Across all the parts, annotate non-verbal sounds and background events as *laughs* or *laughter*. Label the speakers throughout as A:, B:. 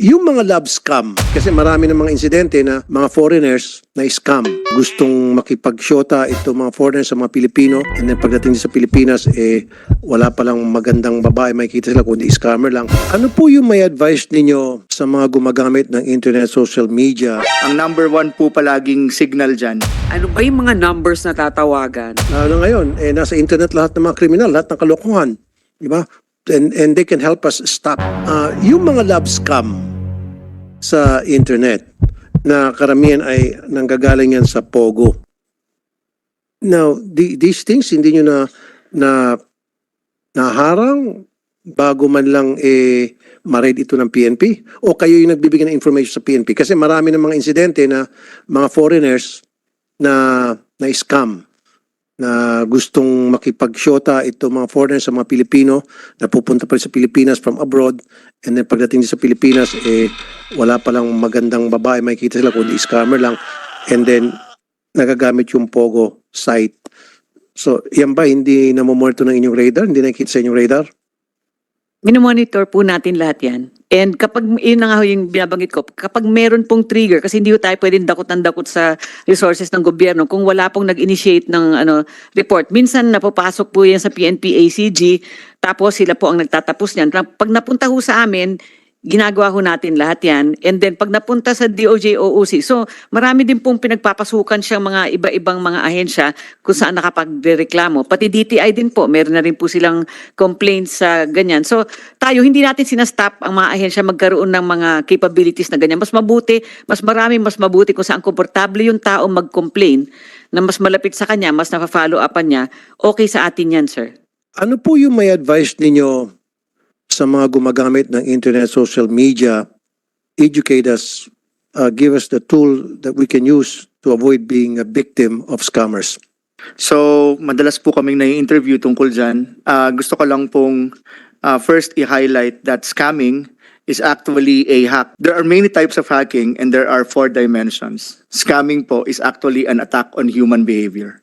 A: Yung mga love scam, kasi marami ng mga insidente na mga foreigners na scam. Gustong makipagsyota ito mga foreigners sa mga Pilipino and then pagdating sa Pilipinas, eh, wala palang magandang babae, makikita sila kundi scammer lang. Ano po yung may advice ninyo sa mga gumagamit ng internet, social media?
B: Ang number one po palaging signal dyan.
C: Ano ba yung mga numbers na tatawagan?
A: Lalo ngayon, eh, nasa internet lahat ng mga kriminal, lahat ng kalokohan. Di ba? And, and they can help us stop. Ah, yung mga love scam sa internet na karamihan ay nanggagaling yan sa Pogo. Now, the, these things hindi nyo na, na naharang bago man lang eh ma-raid ito ng PNP? O kayo yung nagbibigay ng information sa PNP? Kasi marami ng mga insidente na mga foreigners na na scam na gustong makipagsyota ito mga foreigners sa mga Pilipino na pupunta pa rin sa Pilipinas from abroad and then pagdating sa Pilipinas eh wala palang magandang babae makikita sila kundi scammer lang and then nagagamit yung Pogo site. So, yan ba hindi namomonitor ng inyong radar? Hindi nakikita sa inyong radar?
C: Minomonitor po natin lahat yan. And kapag, yun nga yung binabanggit ko, kapag meron pong trigger, kasi hindi tayo pwedeng dakot-dakot sa resources ng gobyerno kung wala pong nag-initiate ng ano, report. Minsan napapasok po yan sa PNP ACG, tapos sila po ang nagtatapos niyan. Pag napunta ho sa amin, ginagawa ho natin lahat yan. And then pag napunta sa DOJ OOC, so marami din pong pinagpapasukan siyang mga iba-ibang mga ahensya kung saan nakapagreklamo. Pati DTI din po, meron na rin po silang complaints sa ganyan. So tayo, hindi natin sinastop ang mga ahensya magkaroon ng mga capabilities na ganyan. Mas mabuti, mas marami, mas mabuti kung saan komportable yung tao mag-complain na mas malapit sa kanya, mas nafa-follow upan niya, okay sa atin yan, sir.
A: Ano po yung may advice ninyo sa mga gumagamit ng internet, social media, educate us, uh, give us the tool that we can use to avoid being a victim of scammers.
B: So, madalas po kaming nai-interview tungkol dyan. Ah, gusto ko lang pong ah, first i-highlight that scamming is actually a hack. There are many types of hacking and there are four dimensions. Scamming po is actually an attack on human behavior.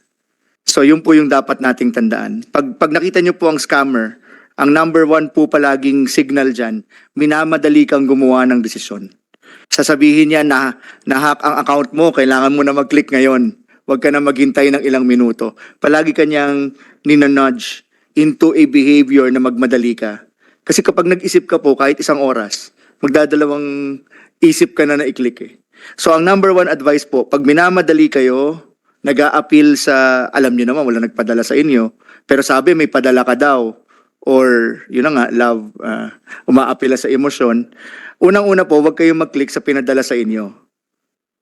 B: So, yun po yung dapat nating tandaan. Pag, pag nakita nyo po ang scammer, ang number one po palaging signal dyan, minamadali kang gumawa ng desisyon. Sasabihin niya na na-hack ang account mo, kailangan mo na mag-click ngayon. Huwag ka na maghintay ng ilang minuto. Palagi kanyang ninanudge into a behavior na magmadali ka. Kasi kapag nag-isip ka po kahit isang oras, magdadalawang isip ka na na i-click eh. So ang number one advice po, pag minamadali kayo, nag appeal sa, alam niyo naman, wala nagpadala sa inyo, pero sabi may padala ka daw, or yun na nga, love, uh, umaapila sa emosyon, unang-una po, huwag kayong mag-click sa pinadala sa inyo.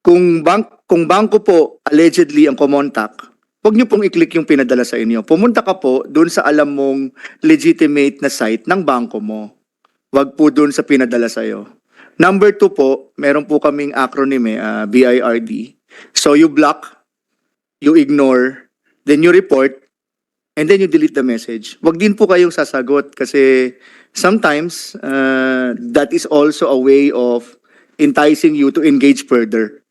B: Kung, bank, kung bangko po allegedly ang kumontak, huwag niyo pong i-click yung pinadala sa inyo. Pumunta ka po doon sa alam mong legitimate na site ng bangko mo. Huwag po doon sa pinadala sa iyo. Number two po, meron po kaming acronym eh, ah, BIRD. So you block, you ignore, then you report, and then you delete the message. Huwag din po kayong sasagot kasi sometimes uh, that is also a way of enticing you to engage further.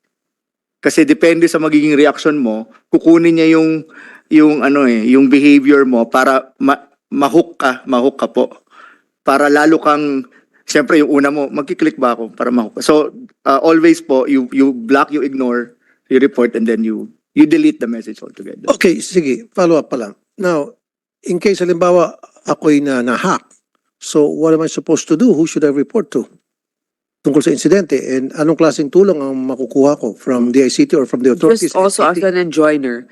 B: Kasi depende sa magiging reaction mo, kukunin niya yung yung ano eh, yung behavior mo para ma- mahook ka, mahook ka po. Para lalo kang Siyempre, yung una mo, magkiklik ba ako para mahook? So, uh, always po, you you block, you ignore, you report, and then you you delete the message altogether.
A: Okay, sige, follow up pa lang. Now, in case halimbawa ako'y na na-hack, so what am I supposed to do? Who should I report to? Tungkol sa insidente and anong klaseng tulong ang makukuha ko from the ICT or from the authorities?
C: Just also as an enjoiner,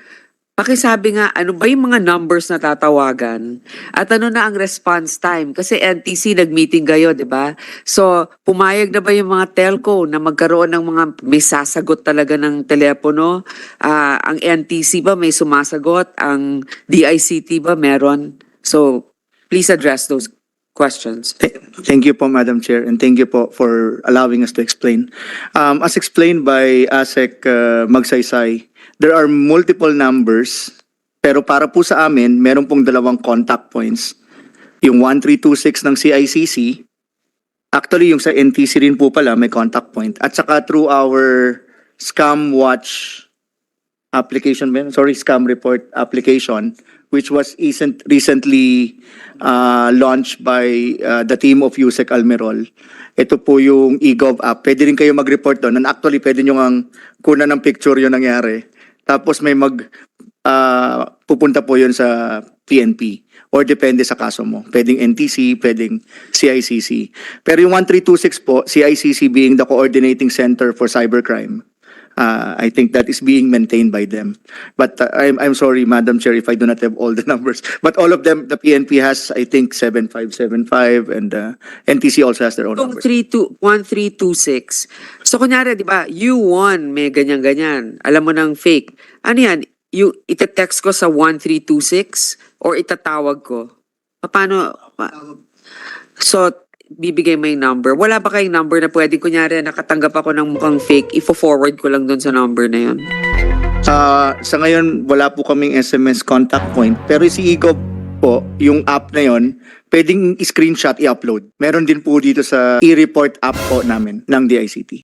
C: pakisabi nga, ano ba yung mga numbers na tatawagan? At ano na ang response time? Kasi NTC nag-meeting kayo, di ba? So, pumayag na ba yung mga telco na magkaroon ng mga, may sasagot talaga ng telepono? Ah, ang NTC ba may sumasagot? Ang DICT ba meron? So, please address those questions.
B: Th- Thank you po, Madam Chair, and thank you po for allowing us to explain. Um, as explained by ASEC uh, Magsaysay, there are multiple numbers, pero para po sa amin, meron pong dalawang contact points. Yung 1326 ng CICC, actually yung sa NTC rin po pala may contact point. At saka through our Scam Watch application, sorry, Scam Report application, which was recent, recently uh, launched by uh, the team of Yusek Almerol. Ito po yung eGov app. Pwede rin kayo mag-report doon. And actually, pwede nyo ang kuna ng picture yung nangyari. Tapos may mag, uh, pupunta po yun sa PNP or depende sa kaso mo. Pwedeng NTC, pwedeng CICC. Pero yung 1326 po, CICC being the coordinating center for cybercrime, uh, I think that is being maintained by them. But uh, I'm, I'm sorry, Madam Chair, if I do not have all the *laughs* numbers. But all of them, the PNP has, I think, 7575 and uh, NTC also has their own
D: Itong
B: numbers.
D: 32 1326. So kunyari, di ba, you won, may ganyan-ganyan. Alam mo ng fake. Ano yan? You, itetext ko sa 1326 or itatawag ko? Paano? Pa, so, bibigay mo yung number. Wala ba kayong number na pwede, kunyari, nakatanggap ako ng mukhang fake, ifo-forward ko lang doon sa number na yun?
B: Uh, sa ngayon, wala po kaming SMS contact point. Pero si eGov po, yung app na yon, pwedeng screenshot i-upload. Meron din po dito sa e-report app po namin ng DICT.